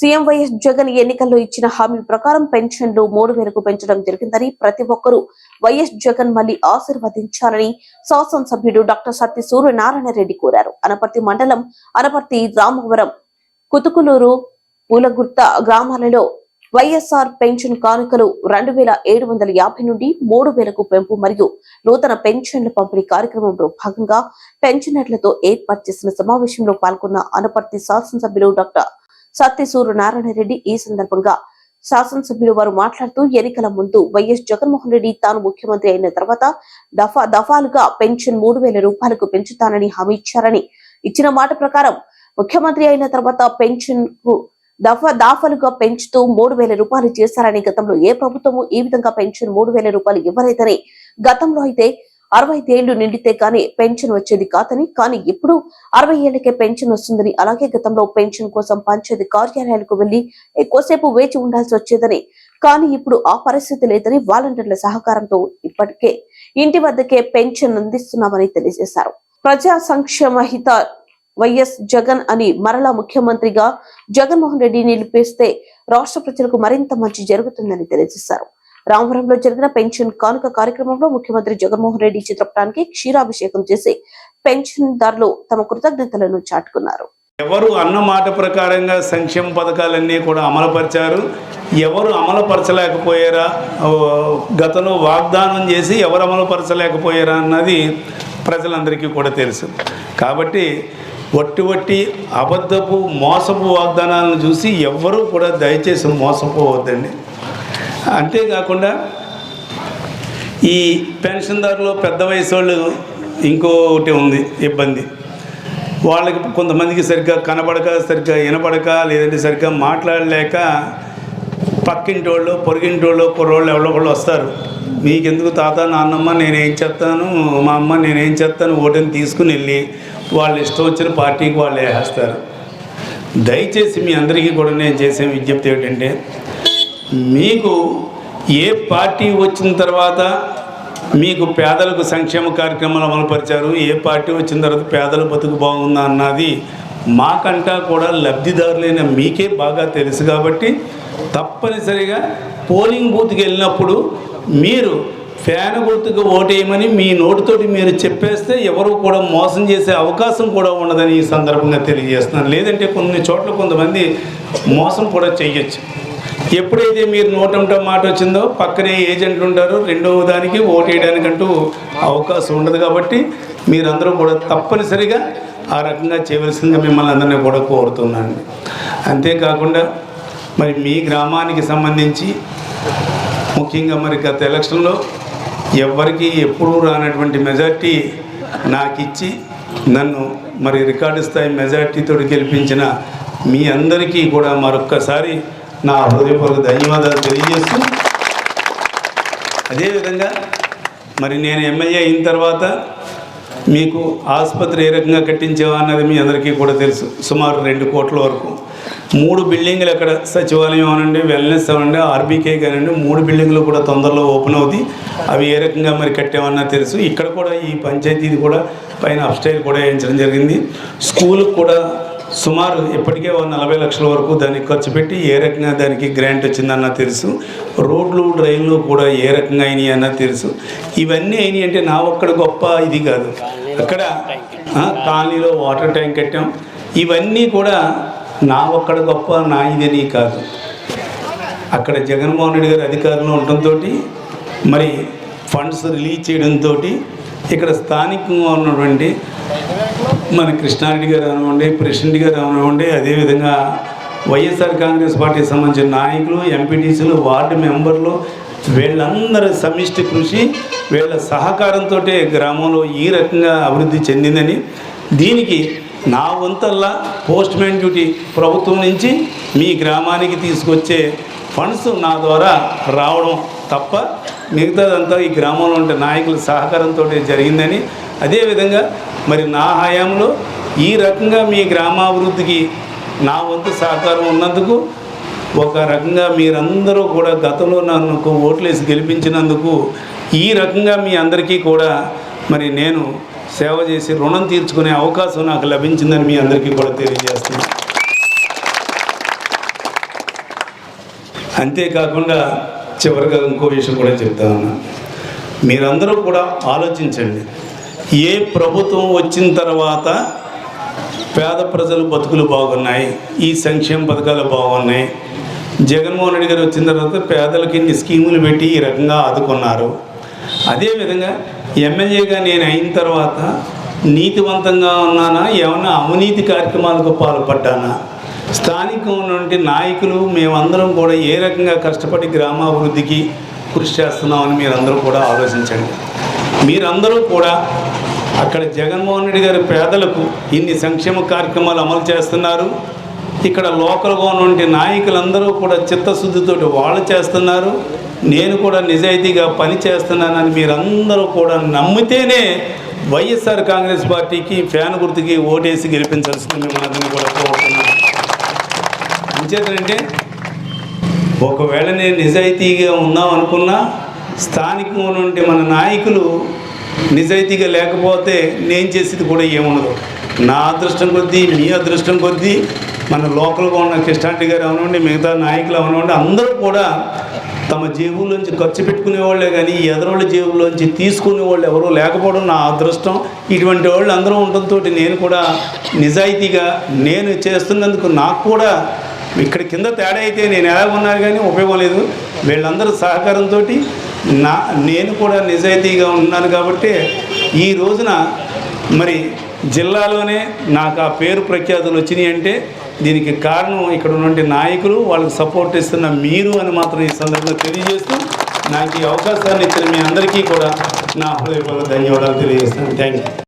CM YS Jagan ఎన్నికల్లో ఇచ్చిన హామీ ప్రకారం పెన్షన్లు మూడు వేలకు పెంచడం జరిగిందని ప్రతి ఒక్కరూ వైఎస్ జగన్ మళ్ళీ ఆశీర్వదించాలని శాసనసభ్యుడు డాక్టర్ సత్య సూర్యనారాయణ రెడ్డి కోరారు. అనపర్తి మండలం అనపర్తి రామవరం కుతుకులూరు పూలగుర్త గ్రామాలలో వైఎస్ఆర్ పెన్షన్ కానుకలు రెండు వేల ఏడు వందల యాభై నుండి మూడు వేలకు పెంపు మరియు నూతన పెన్షన్ల పంపిణీ కార్యక్రమంలో భాగంగా పెన్షనర్లతో ఏర్పాటు చేసిన సమావేశంలో పాల్గొన్న అనపర్తి శాసనసభ్యులు డాక్టర్ సత్యసూరు నారాయణ రెడ్డి ఈ సందర్భంగా శాసనసభ్యులు వారు మాట్లాడుతూ ఎన్నికల ముందు వైఎస్ జగన్మోహన్ రెడ్డి తాను ముఖ్యమంత్రి అయిన తర్వాత దఫా దఫాలుగా పెన్షన్ మూడు వేల రూపాయలకు పెంచుతానని హామీ ఇచ్చారని ఇచ్చిన మాట ప్రకారం ముఖ్యమంత్రి అయిన తర్వాత పెన్షన్కు దఫా దాఫలుగా పెంచుతూ మూడు వేల రూపాయలు చేశారని గతంలో ఏ ప్రభుత్వము ఈ విధంగా పెన్షన్ మూడు వేల రూపాయలు ఇవ్వలేదని గతంలో అయితే అరవై ఏళ్ళు నిండితే కానీ పెన్షన్ వచ్చేది కాదని కానీ ఇప్పుడు అరవై ఏళ్ళకే పెన్షన్ వస్తుందని అలాగే గతంలో పెన్షన్ కోసం పంచాయతీ కార్యాలయాలకు వెళ్ళి ఎక్కువసేపు వేచి ఉండాల్సి వచ్చేదని కానీ ఇప్పుడు ఆ పరిస్థితి లేదని వాలంటీర్ల సహకారంతో ఇప్పటికే ఇంటి వద్దకే పెన్షన్ అందిస్తున్నామని తెలియజేశారు. ప్రజా సంక్షేమ హిత వైఎస్ జగన్ అని మరలా ముఖ్యమంత్రిగా జగన్మోహన్ రెడ్డి నిలిపేస్తే రాష్ట్ర ప్రజలకు మరింత మంచి జరుగుతుందని తెలియజేశారు. రామవరంలో జరిగిన పెన్షన్ కానుక కార్యక్రమంలో ముఖ్యమంత్రి జగన్మోహన్ రెడ్డి చిత్రపటానికి క్షీరాభిషేకం చేసి పెన్షన్దారులు తమ కృతజ్ఞతలను చాటుకున్నారు. ఎవరు అన్న మాట ప్రకారంగా సంక్షేమ పథకాలన్నీ కూడా అమలుపరిచారు. ఎవరు అమలుపరచలేకపోయారా? గతంలో వాగ్దానం చేసి ఎవరు అమలుపరచలేకపోయారా అన్నది ప్రజలందరికీ కూడా తెలుసు. కాబట్టి వట్టి వట్టి అబద్ధపు మోసపు వాగ్దానాలను చూసి ఎవ్వరూ కూడా దయచేసి మోసపోవద్దండి. అంతేకాకుండా ఈ పెన్షన్దారులు పెద్ద వయసు వాళ్ళు ఇంకోటి ఉంది ఇబ్బంది. వాళ్ళకి కొంతమందికి సరిగ్గా కనబడక సరిగ్గా వినపడక లేదంటే సరిగ్గా మాట్లాడలేక పక్కింటి వాళ్ళు పొరిగింటి వాళ్ళు కుర్రోళ్ళు ఎవరో ఒకళ్ళు వస్తారు. మీకెందుకు తాత నాన్నమ్మ నేనేం చేస్తాను మా అమ్మ నేనేం చేస్తాను ఓటుని తీసుకుని వెళ్ళి వాళ్ళు ఇష్టం వచ్చిన పార్టీకి వాళ్ళు వేసేస్తారు. దయచేసి మీ అందరికీ కూడా నేను చేసే విజ్ఞప్తి ఏంటంటే మీకు ఏ పార్టీ వచ్చిన తర్వాత మీకు పేదలకు సంక్షేమ కార్యక్రమాలు అమలుపరిచారు? ఏ పార్టీ వచ్చిన తర్వాత పేదల బతుకు బాగుందా అన్నది మాకంటా కూడా లబ్ధిదారులైన మీకే బాగా తెలుసు కాబట్టి తప్పనిసరిగా పోలింగ్ బూత్కి వెళ్ళినప్పుడు మీరు ఫ్యాన్ గుర్తుకు ఓటేయమని మీ నోటితోటి మీరు చెప్పేస్తే ఎవరు కూడా మోసం చేసే అవకాశం కూడా ఉండదని ఈ సందర్భంగా తెలియజేస్తున్నాను. లేదంటే కొన్ని చోట్ల కొంతమంది మోసం కూడా చెయ్యొచ్చు. ఎప్పుడైతే మీరు నోటంట మాట వచ్చిందో పక్కనే ఏజెంట్లు ఉంటారు రెండవ దానికి ఓటు వేయడానికంటూ అవకాశం ఉండదు కాబట్టి మీరందరూ కూడా తప్పనిసరిగా ఆ రకంగా చేయవలసిందిగా మిమ్మల్ని అందరినీ కూడా కోరుతున్నాను. అంతేకాకుండా మరి మీ గ్రామానికి సంబంధించి ముఖ్యంగా మరి గత ఎలక్షన్లో ఎవరికి ఎప్పుడూ రానటువంటి మెజార్టీ నాకు ఇచ్చి నన్ను మరి రికార్డు స్థాయి మెజార్టీతో గెలిపించిన మీ అందరికీ కూడా మరొక్కసారి నా హృదయపూర్వక ధన్యవాదాలు తెలియజేస్తూ అదేవిధంగా మరి నేను ఎమ్మెల్యే అయిన తర్వాత మీకు ఆసుపత్రి ఏ రకంగా కట్టించావా అన్నది మీ అందరికీ కూడా తెలుసు. సుమారు రెండు కోట్ల వరకు. మూడు బిల్డింగ్లు అక్కడ సచివాలయం అనండి వెల్నెస్ అనండి ఆర్బీకే కానివ్వండి మూడు బిల్డింగ్లు కూడా తొందరలో ఓపెన్ అవుతాయి. అవి ఏ రకంగా మరి కట్టామన్నా తెలుసు. ఇక్కడ కూడా ఈ పంచాయతీది కూడా పైన అప్స్టైల్ కూడా వేయించడం జరిగింది. స్కూల్కి కూడా సుమారు ఇప్పటికే ఓ నలభై లక్షల వరకు దానికి ఖర్చు పెట్టి ఏ రకంగా దానికి గ్రాంట్ వచ్చిందన్న తెలుసు. రోడ్లు డ్రైన్లు కూడా ఏ రకంగా అయినాయి అన్న తెలుసు. ఇవన్నీ అయినాయి అంటే నా ఒక్కడ గొప్ప ఇది కాదు. అక్కడ కాలనీలో వాటర్ ట్యాంక్ కట్టాం. ఇవన్నీ కూడా నా ఒక్కడ గొప్ప నా ఇదని కాదు. అక్కడ జగన్మోహన్ రెడ్డి గారు అధికారంలో ఉండటంతో మరి ఫండ్స్ రిలీజ్ చేయడంతో ఇక్కడ స్థానికంగా ఉన్నటువంటి మన కృష్ణారెడ్డి గారు అవనివ్వండి ప్రెసిడెంట్ గారు అవనివ్వండి అదేవిధంగా వైఎస్ఆర్ కాంగ్రెస్ పార్టీకి సంబంధించిన నాయకులు ఎంపీటీసీలు వార్డు మెంబర్లు వీళ్ళందరి సమిష్టి కృషి వీళ్ళ సహకారంతో గ్రామంలో ఈ రకంగా అభివృద్ధి చెందిందని దీనికి నా వంతల్లా పోస్ట్ మ్యాన్ డ్యూటీ ప్రభుత్వం నుంచి మీ గ్రామానికి తీసుకొచ్చే ఫండ్స్ నా ద్వారా రావడం తప్ప మిగతాదంతా ఈ గ్రామంలో ఉండే నాయకుల సహకారంతో జరిగిందని అదేవిధంగా మరి నా హయాంలో ఈ రకంగా మీ గ్రామాభివృద్ధికి నా వంతు సహకారం ఉన్నందుకు ఒక రకంగా మీరందరూ కూడా గతంలో నన్ను ఓట్లేసి గెలిపించినందుకు ఈ రకంగా మీ అందరికీ కూడా మరి నేను సేవ చేసి రుణం తీర్చుకునే అవకాశం నాకు లభించిందని మీ అందరికీ కూడా తెలియజేస్తున్నాను అంతేకాకుండా చివరిగా ఇంకో విషయం కూడా చెప్తా ఉన్నా. మీరందరూ కూడా ఆలోచించండి. ఏ ప్రభుత్వం వచ్చిన తర్వాత పేద ప్రజలు బతుకులు బాగున్నాయి ఈ సంక్షేమ పథకాలు బాగున్నాయి. జగన్మోహన్ రెడ్డి గారు వచ్చిన తర్వాత పేదలకి ఇన్ని స్కీములు పెట్టి ఈ రకంగా ఆదుకున్నారు. అదేవిధంగా ఎమ్మెల్యేగా నేను అయిన తర్వాత నీతివంతంగా ఉన్నానా ఏమన్నా అవినీతి కార్యక్రమాలకు పాల్పడ్డానా? స్థానికంగా ఉన్నటువంటి నాయకులు మేమందరం కూడా ఏ రకంగా కష్టపడి గ్రామాభివృద్ధికి కృషి చేస్తున్నామని మీరందరూ కూడా ఆలోచించండి. మీరందరూ కూడా అక్కడ జగన్మోహన్ రెడ్డి గారి పేదలకు ఇన్ని సంక్షేమ కార్యక్రమాలు అమలు చేస్తున్నారు. ఇక్కడ లోకల్గా ఉన్నటువంటి నాయకులందరూ కూడా చిత్తశుద్ధితోటి వాళ్ళు చేస్తున్నారు. నేను కూడా నిజాయితీగా పని చేస్తున్నానని మీరందరూ కూడా నమ్మితేనే వైఎస్ఆర్ కాంగ్రెస్ పార్టీకి ఫ్యాన్ గుర్తుకి ఓటేసి గెలిపించాల్సింది మిమ్మల్ని కూడా కోరుతున్నాను అంచేతంటే ఒకవేళ నేను నిజాయితీగా ఉన్నాం అనుకున్నా స్థానికంగా ఉన్నటువంటి మన నాయకులు నిజాయితీగా లేకపోతే నేను చేసేది కూడా ఏముండదు. నా అదృష్టం కొద్దీ మీ అదృష్టం కొద్దీ మన లోకల్గా ఉన్న కృష్ణారెడ్డి గారు అవనివ్వండి మిగతా నాయకులు అవనివ్వండి అందరూ కూడా తమ జేబుల్లోంచి ఖర్చు పెట్టుకునే వాళ్ళే కానీ ఎదరోళ్ళ జేబుల్లోంచి తీసుకునే వాళ్ళు ఎవరూ లేకపోవడం నా అదృష్టం. ఇటువంటి వాళ్ళు అందరూ ఉండడంతో నేను కూడా నిజాయితీగా నేను చేస్తున్నందుకు నాకు కూడా ఇక్కడ కింద తేడా అయితే నేను ఎలా ఉన్నారు కానీ ఉపయోగం లేదు. వీళ్ళందరూ సహకారంతో నా నేను కూడా నిజాయితీగా ఉన్నాను కాబట్టి ఈ రోజున మరి జిల్లాలోనే నాకు ఆ పేరు ప్రఖ్యాతులు వచ్చినాయి అంటే దీనికి కారణం ఇక్కడ ఉన్నటువంటి నాయకులు వాళ్ళకి సపోర్ట్ ఇస్తున్న మీరు అని మాత్రం ఈ సందర్భంగా తెలియజేస్తూ నాకు ఈ అవకాశాన్ని ఇచ్చిన మీ అందరికీ కూడా నా హృదయపూర్వక ధన్యవాదాలు తెలియజేస్తాను థ్యాంక్ యూ.